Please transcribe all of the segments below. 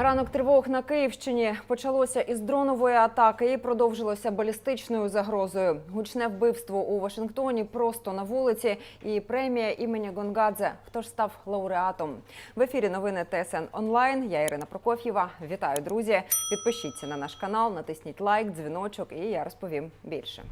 Ранок тривог на Київщині почалося із дронової атаки і продовжилося балістичною загрозою. Гучне вбивство у Вашингтоні просто на вулиці і премія імені Гонгадзе. Хто ж став лауреатом? В ефірі новини ТСН онлайн. Я Ірина Прокоф'єва. Вітаю, друзі! Підпишіться на наш канал, натисніть лайк, дзвіночок, і я розповім більше.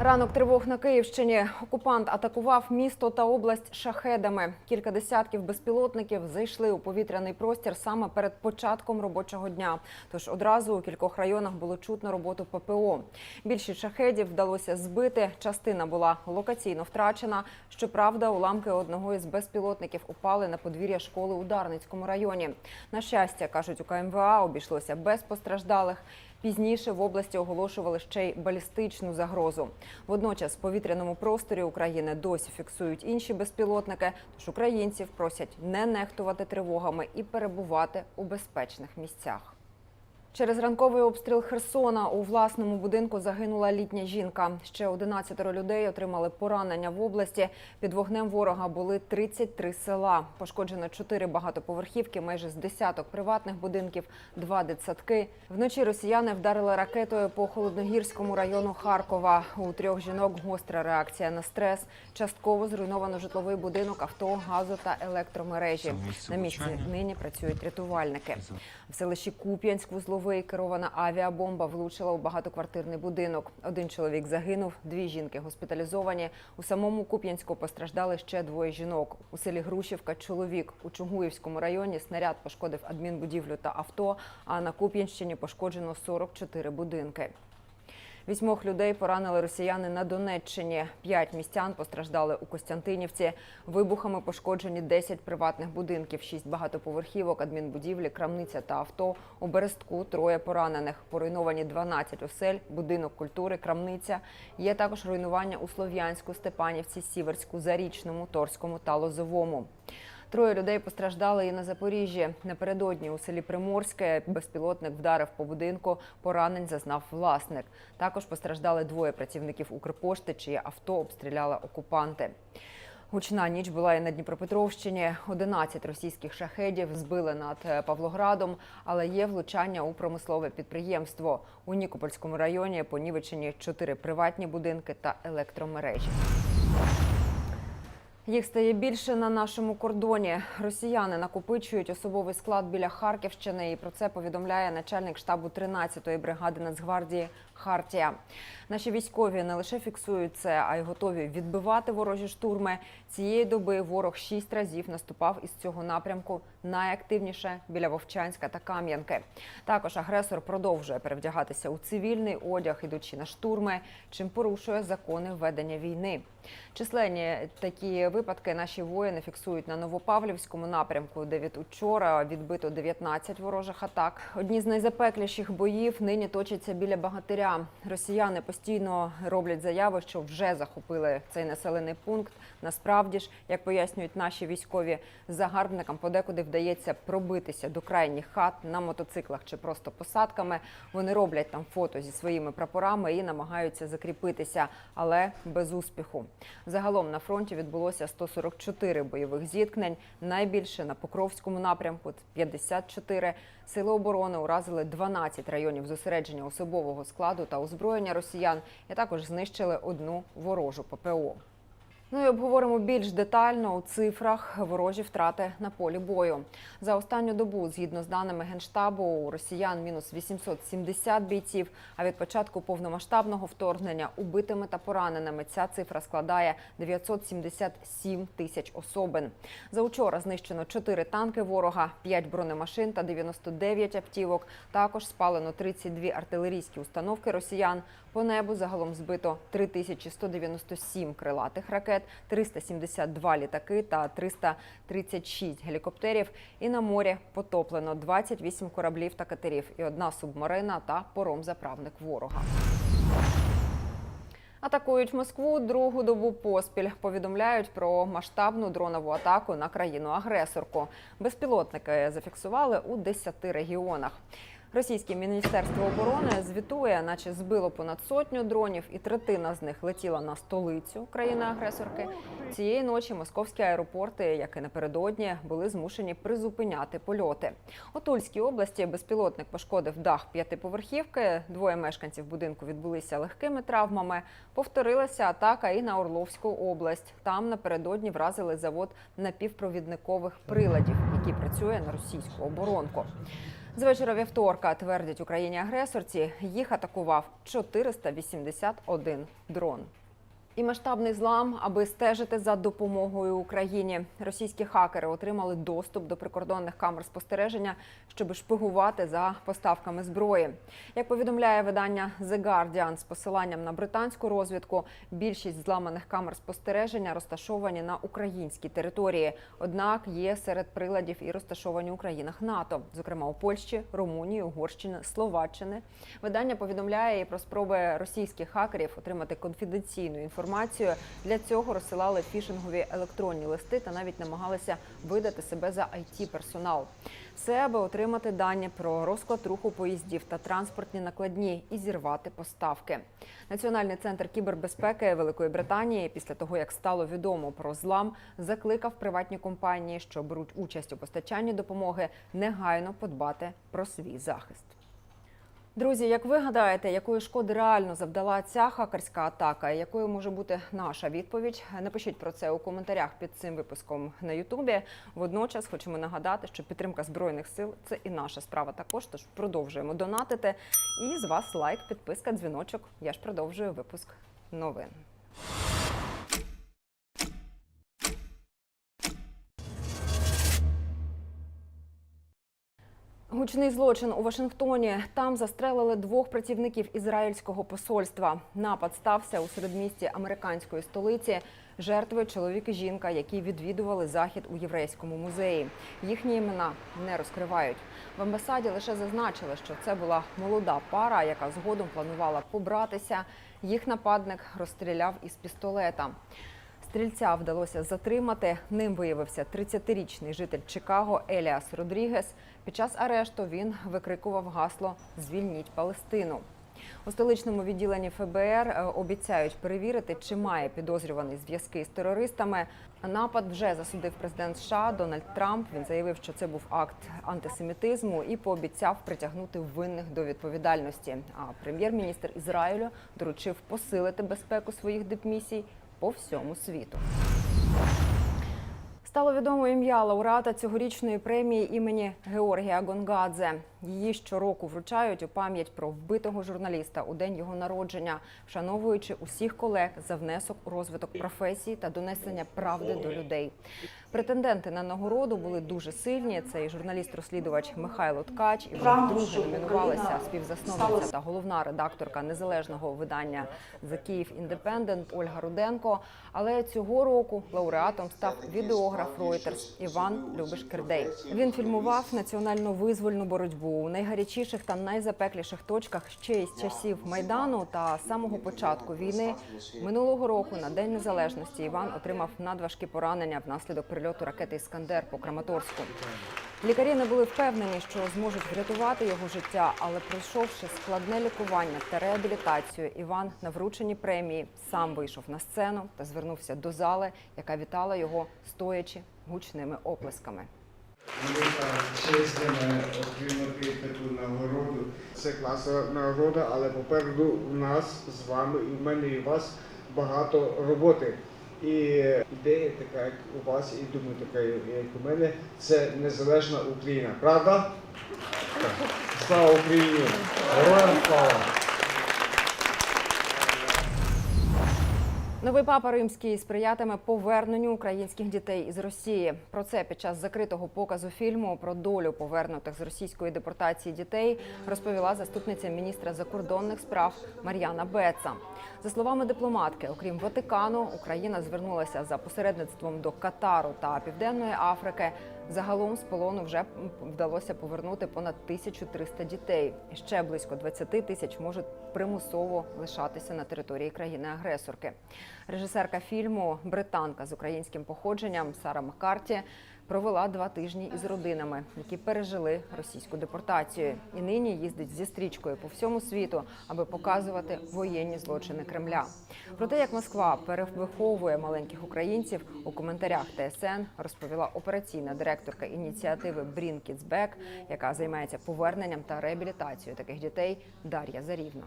Ранок тривог на Київщині. Окупант атакував місто та область шахедами. Кілька десятків безпілотників зайшли у повітряний простір саме перед початком робочого дня. Тож одразу у кількох районах було чутно роботу ППО. Більшість шахедів вдалося збити. Частина була локаційно втрачена. Щоправда, уламки одного із безпілотників упали на подвір'я школи у Дарницькому районі. На щастя, кажуть у КМВА, обійшлося без постраждалих. Пізніше в області оголошували ще й балістичну загрозу. Водночас в повітряному просторі України досі фіксують інші безпілотники. Тож українців просять не нехтувати тривогами і перебувати у безпечних місцях. Через ранковий обстріл Херсона у власному будинку загинула літня жінка. Ще 11 людей отримали поранення в області. Під вогнем ворога були 33 села. Пошкоджено 4 багатоповерхівки, майже з десяток приватних будинків, два дитсадки. Вночі росіяни вдарили ракетою по холодногірському району Харкова. У трьох жінок гостра реакція на стрес. Частково зруйновано житловий будинок, авто, газу та електромережі. На місці нині працюють рятувальники. В селищі Куп'янськ вузловий керована авіабомба влучила у багатоквартирний будинок. Один чоловік загинув, дві жінки госпіталізовані. У самому Куп'янську постраждали ще двоє жінок. У селі Грушівка чоловік у Чугуївському районі снаряд пошкодив адмінбудівлю та авто. А на Куп'янщині пошкоджено 44 будинки. Вісьмох людей поранили росіяни на Донеччині. П'ять містян постраждали у Костянтинівці. Вибухами пошкоджені 10 приватних будинків, 6 багатоповерхівок, адмінбудівлі, крамниця та авто. У Берестку троє поранених. Поруйновані 12 осель, будинок культури, крамниця. Є також руйнування у Слов'янську, Степанівці, Сіверську, Зарічному, Торському та Лозовому. Троє людей постраждали і на Запоріжжі. Напередодні у селі Приморське безпілотник вдарив по будинку. Поранень зазнав власник. Також постраждали двоє працівників Укрпошти, чиє авто обстріляли окупанти. Гучна ніч була і на Дніпропетровщині. 11 російських шахедів збили над е, Павлоградом, але є влучання у промислове підприємство. У Нікопольському районі понівечені чотири приватні будинки та електромережі. Їх стає більше на нашому кордоні. Росіяни накопичують особовий склад біля Харківщини. І про це повідомляє начальник штабу 13-ї бригади Нацгвардії Хартія. Наші військові не лише фіксують це, а й готові відбивати ворожі штурми. Цієї доби ворог шість разів наступав із цього напрямку найактивніше біля Вовчанська та Кам'янки. Також агресор продовжує перевдягатися у цивільний одяг, ідучи на штурми, чим порушує закони ведення війни. Численні такі випадки наші воїни фіксують на Новопавлівському напрямку, де від учора відбито 19 ворожих атак. Одні з найзапекліших боїв нині точаться біля багатиря. Росіяни постійно роблять заяви, що вже захопили цей населений пункт. Насправді ж, як пояснюють наші військові, загарбникам подекуди вдається пробитися до крайніх хат на мотоциклах чи просто посадками. Вони роблять там фото зі своїми прапорами і намагаються закріпитися, але без успіху. Загалом на фронті відбулося 144 бойових зіткнень. Найбільше на Покровському напрямку 54. Сили оборони уразили 12 районів зосередження особового складу та озброєння росіян. І також знищили одну ворожу ППО. Ну і обговоримо більш детально у цифрах ворожі втрати на полі бою. За останню добу, згідно з даними генштабу, у росіян мінус 870 бійців. А від початку повномасштабного вторгнення убитими та пораненими ця цифра складає 977 тисяч особин. За учора знищено 4 танки ворога, 5 бронемашин та 99 автівок. Також спалено 32 артилерійські установки росіян. По небу загалом збито 3197 крилатих ракет, 372 літаки та 336 гелікоптерів. І на морі потоплено 28 кораблів та катерів і одна субмарина та поромзаправник ворога. Атакують Москву другу добу поспіль. Повідомляють про масштабну дронову атаку на країну-агресорку. Безпілотники зафіксували у 10 регіонах. Російське міністерство оборони звітує, наче збило понад сотню дронів, і третина з них летіла на столицю країни-агресорки. Цієї ночі московські аеропорти, як і напередодні, були змушені призупиняти польоти. У Тульській області безпілотник пошкодив дах п'ятиповерхівки. Двоє мешканців будинку відбулися легкими травмами. Повторилася атака і на Орловську область. Там напередодні вразили завод напівпровідникових приладів, який працює на російську оборонку. З вечора вівторка твердять Україні агресорці. Їх атакував 481 дрон. І масштабний злам, аби стежити за допомогою Україні. Російські хакери отримали доступ до прикордонних камер спостереження, щоб шпигувати за поставками зброї. Як повідомляє видання The Guardian з посиланням на британську розвідку, більшість зламаних камер спостереження розташовані на українській території. Однак є серед приладів і розташовані у країнах НАТО, зокрема у Польщі, Румунії, Угорщини, Словаччини. Видання повідомляє і про спроби російських хакерів отримати конфіденційну інформацію. Для цього розсилали фішингові електронні листи та навіть намагалися видати себе за it персонал. Все аби отримати дані про розклад руху поїздів та транспортні накладні і зірвати поставки. Національний центр кібербезпеки Великої Британії, після того як стало відомо про злам, закликав приватні компанії, що беруть участь у постачанні допомоги, негайно подбати про свій захист. Друзі, як ви гадаєте, якої шкоди реально завдала ця хакерська атака? і Якою може бути наша відповідь? Напишіть про це у коментарях під цим випуском на Ютубі. Водночас хочемо нагадати, що підтримка збройних сил це і наша справа також. Тож продовжуємо донатити. І з вас лайк, підписка, дзвіночок. Я ж продовжую випуск новин. Гучний злочин у Вашингтоні. Там застрелили двох працівників ізраїльського посольства. Напад стався у середмісті американської столиці. Жертви чоловік і жінка, які відвідували захід у єврейському музеї. Їхні імена не розкривають. В амбасаді лише зазначили, що це була молода пара, яка згодом планувала побратися. Їх нападник розстріляв із пістолета. Стрільця вдалося затримати. Ним виявився 30-річний житель Чикаго Еліас Родрігес. Під час арешту він викрикував гасло Звільніть Палестину. У столичному відділенні ФБР е, обіцяють перевірити, чи має підозрюваний зв'язки з терористами. Напад вже засудив президент США Дональд Трамп. Він заявив, що це був акт антисемітизму і пообіцяв притягнути винних до відповідальності. А прем'єр-міністр Ізраїлю доручив посилити безпеку своїх дипмісій по всьому світу. Стало відомо ім'я лауреата цьогорічної премії імені Георгія Гонгадзе. Її щороку вручають у пам'ять про вбитого журналіста у день його народження, вшановуючи усіх колег за внесок у розвиток професії та донесення правди до людей. Претенденти на нагороду були дуже сильні. Це і журналіст-розслідувач Михайло Ткач, і вже вдруге номінувалася співзасновниця та головна редакторка незалежного видання The Kyiv Independent Ольга Руденко. Але цього року лауреатом став відеограф Reuters Іван Любиш Кирдей. Він фільмував національно визвольну боротьбу у найгарячіших та найзапекліших точках ще із часів майдану та самого початку війни. Минулого року на день незалежності Іван отримав надважкі поранення внаслідок прильоту ракети Іскандер по Краматорську. Лікарі не були впевнені, що зможуть врятувати його життя, але пройшовши складне лікування та реабілітацію, Іван на врученні премії сам вийшов на сцену та звернувся до зали, яка вітала його стоячи гучними оплесками. Велика честь отримати таку нагороду. Це класна нагорода, але попереду у нас з вами, і в мене і у вас багато роботи. І ідея така, як у вас, і думаю, така, як у мене, це незалежна Україна. Правда? Слава Україні! Героям слава! Новий папа римський сприятиме поверненню українських дітей із Росії. Про це під час закритого показу фільму про долю повернутих з російської депортації дітей розповіла заступниця міністра закордонних справ Мар'яна Беца. За словами дипломатки, окрім Ватикану, Україна звернулася за посередництвом до Катару та Південної Африки. Загалом з полону вже вдалося повернути понад 1300 дітей. Ще близько 20 тисяч можуть примусово лишатися на території країни-агресорки. Режисерка фільму британка з українським походженням Сара Маккарті провела два тижні із родинами, які пережили російську депортацію, і нині їздить зі стрічкою по всьому світу, аби показувати воєнні злочини Кремля. Про те, як Москва перевиховує маленьких українців, у коментарях ТСН розповіла операційна директорка ініціативи Kids Back, яка займається поверненням та реабілітацією таких дітей Дар'я Зарівна.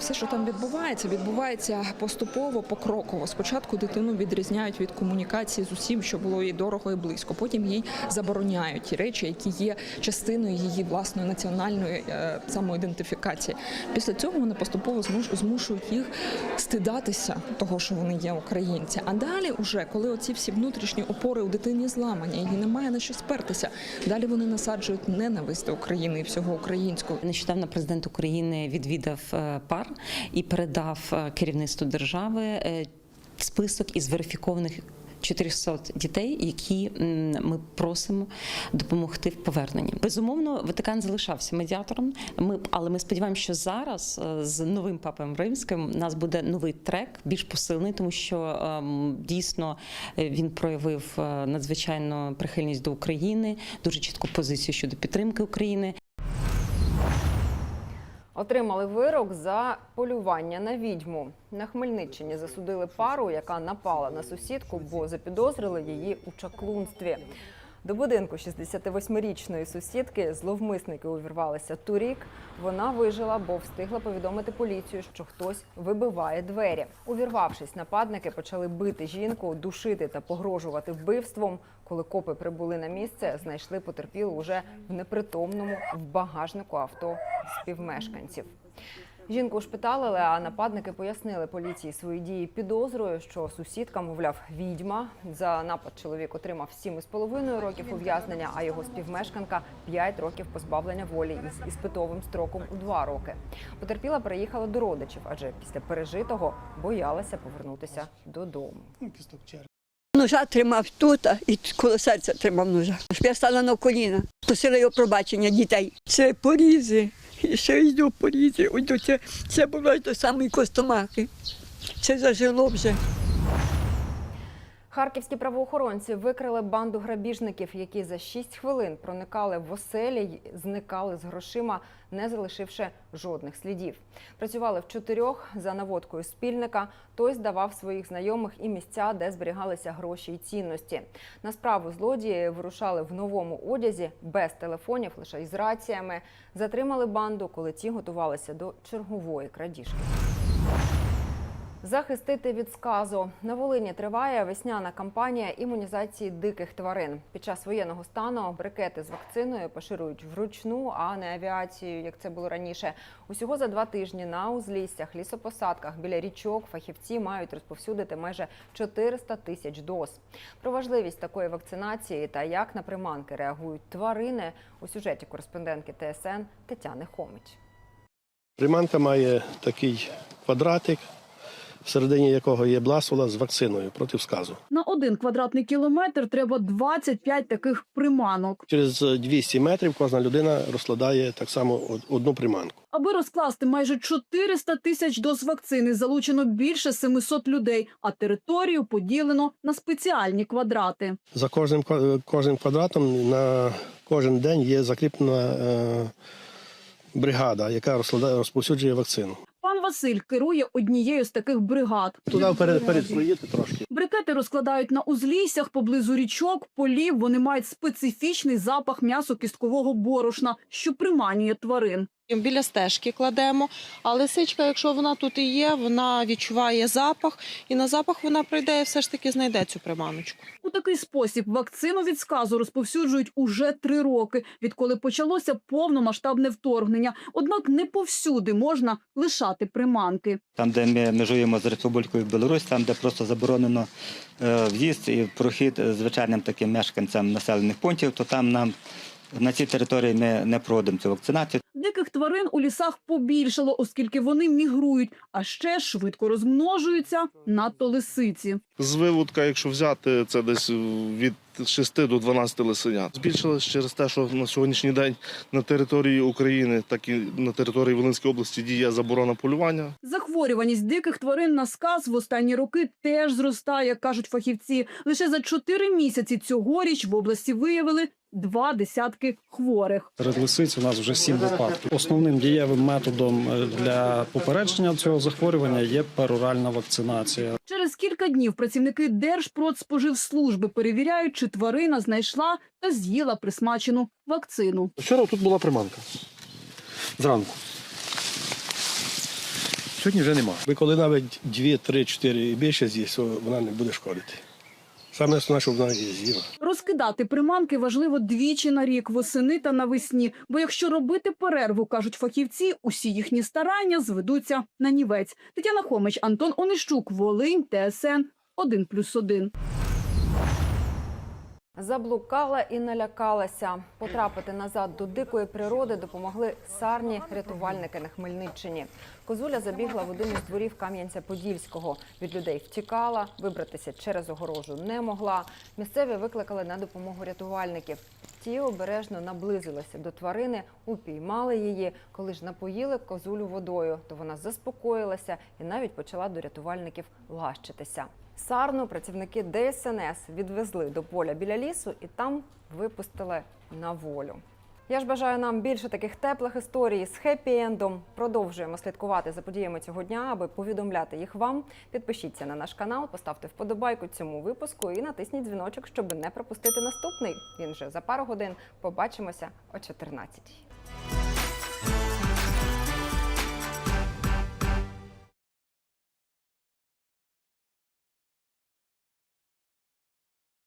Все, що там відбувається, відбувається поступово, покроково. Спочатку дитину відрізняють від комунікації з усім, що було їй дорого і близько. Потім їй забороняють ті речі, які є частиною її власної національної е, самоідентифікації. Після цього вони поступово змуш- змушують їх стидатися того, що вони є українці. А далі, уже коли оці всі внутрішні опори у дитині зламані, їй немає на що спертися. Далі вони насаджують ненависть до України і всього українського. Нещодавно президент України відвідав е, пар і передав е, керівництву держави е, список із верифікованих 400 дітей, які ми просимо допомогти в поверненні. Безумовно, Ватикан залишався медіатором. Ми але ми сподіваємося, що зараз е, з новим папою римським у нас буде новий трек, більш посилений, тому що ем, дійсно він проявив надзвичайно прихильність до України, дуже чітку позицію щодо підтримки України. Отримали вирок за полювання на відьму. На Хмельниччині засудили пару, яка напала на сусідку, бо запідозрили її у чаклунстві. До будинку 68-річної сусідки зловмисники увірвалися торік. Вона вижила, бо встигла повідомити поліцію, що хтось вибиває двері. Увірвавшись, нападники почали бити жінку, душити та погрожувати вбивством. Коли копи прибули на місце, знайшли потерпілу уже в непритомному в багажнику авто співмешканців. Жінку ушпиталили, а нападники пояснили поліції свої дії підозрою, що сусідка, мовляв, відьма. За напад чоловік отримав 7,5 років ув'язнення, а його співмешканка 5 років позбавлення волі із іспитовим строком у 2 роки. Потерпіла переїхала до родичів, адже після пережитого боялася повернутися додому. Ножа тримав тут і коло серця тримав ножа. Щоб я стала на коліна, просила його пробачення дітей. Це порізи. І ще йду. Ось до це, це було до самої костомахи. Це зажило вже. Харківські правоохоронці викрили банду грабіжників, які за 6 хвилин проникали в оселі й зникали з грошима, не залишивши жодних слідів. Працювали в чотирьох за наводкою спільника. Той здавав своїх знайомих і місця, де зберігалися гроші й цінності. На справу злодії вирушали в новому одязі без телефонів, лише із раціями. Затримали банду, коли ті готувалися до чергової крадіжки. Захистити від сказу на Волині триває весняна кампанія імунізації диких тварин. Під час воєнного стану брикети з вакциною поширюють вручну, а не авіацією, як це було раніше. Усього за два тижні на узліссях, лісопосадках біля річок фахівці мають розповсюдити майже 400 тисяч доз. Про важливість такої вакцинації та як на приманки реагують тварини у сюжеті кореспондентки ТСН Тетяни Хомич. Приманка має такий квадратик, всередині якого є бласула з вакциною проти сказу. На один квадратний кілометр треба 25 таких приманок. Через 200 метрів кожна людина розкладає так само одну приманку. Аби розкласти майже 400 тисяч доз вакцини, залучено більше 700 людей, а територію поділено на спеціальні квадрати. За кожним ква- кожним квадратом на кожен день є закріплена е, бригада, яка розповсюджує вакцину. Пан Василь керує однією з таких бригад. Туди вперед, перед трошки. Брикети розкладають на узліссях поблизу річок, полів. Вони мають специфічний запах м'ясо-кісткового борошна, що приманює тварин. Біля стежки кладемо, а лисичка, якщо вона тут і є, вона відчуває запах, і на запах вона прийде і все ж таки знайде цю приманочку. У такий спосіб вакцину від сказу розповсюджують уже три роки, відколи почалося повномасштабне вторгнення. Однак не повсюди можна лишати приманки. Там, де ми межуємо з Республікою Білорусь, там, де просто заборонено е, в'їзд і прохід е, звичайним таким мешканцям населених пунктів, то там нам на цій території ми не проводимо цю вакцинацію. Диких тварин у лісах побільшало, оскільки вони мігрують, а ще швидко розмножуються, надто лисиці. З виводка, якщо взяти, це десь від від 6 до 12 лисенят. Збільшилось через те, що на сьогоднішній день на території України, так і на території Волинської області діє заборона полювання. Захворюваність диких тварин на сказ в останні роки теж зростає, кажуть фахівці. Лише за чотири місяці цьогоріч в області виявили два десятки хворих. Серед лисиць у нас вже сім випадків. Основним дієвим методом е, для попередження цього захворювання є пероральна вакцинація. Через кілька днів працівники Держпродспоживслужби перевіряють, чи тварина знайшла та з'їла присмачену вакцину. Вчора тут була приманка. Зранку. Сьогодні вже нема. Ви коли навіть 2, 3, 4 і більше з'їсть, вона не буде шкодити. Саме основне, щоб вона. Розкидати приманки важливо двічі на рік, восени та навесні. Бо якщо робити перерву, кажуть фахівці, усі їхні старання зведуться на нівець. Тетяна Хомич, Антон Онищук, Волинь, ТСН 1+,1. Заблукала і налякалася. Потрапити назад до дикої природи допомогли сарні рятувальники на Хмельниччині. Козуля забігла в один із дворів Кам'янця-Подільського. Від людей втікала, вибратися через огорожу не могла. Місцеві викликали на допомогу рятувальників. Ті обережно наблизилися до тварини, упіймали її. Коли ж напоїли козулю водою, то вона заспокоїлася і навіть почала до рятувальників лащитися. Сарну працівники ДСНС відвезли до поля біля лісу і там випустили на волю. Я ж бажаю нам більше таких теплих історій з хеппі-ендом. Продовжуємо слідкувати за подіями цього дня, аби повідомляти їх вам. Підпишіться на наш канал, поставте вподобайку цьому випуску і натисніть дзвіночок, щоб не пропустити наступний. Він вже за пару годин. Побачимося о 14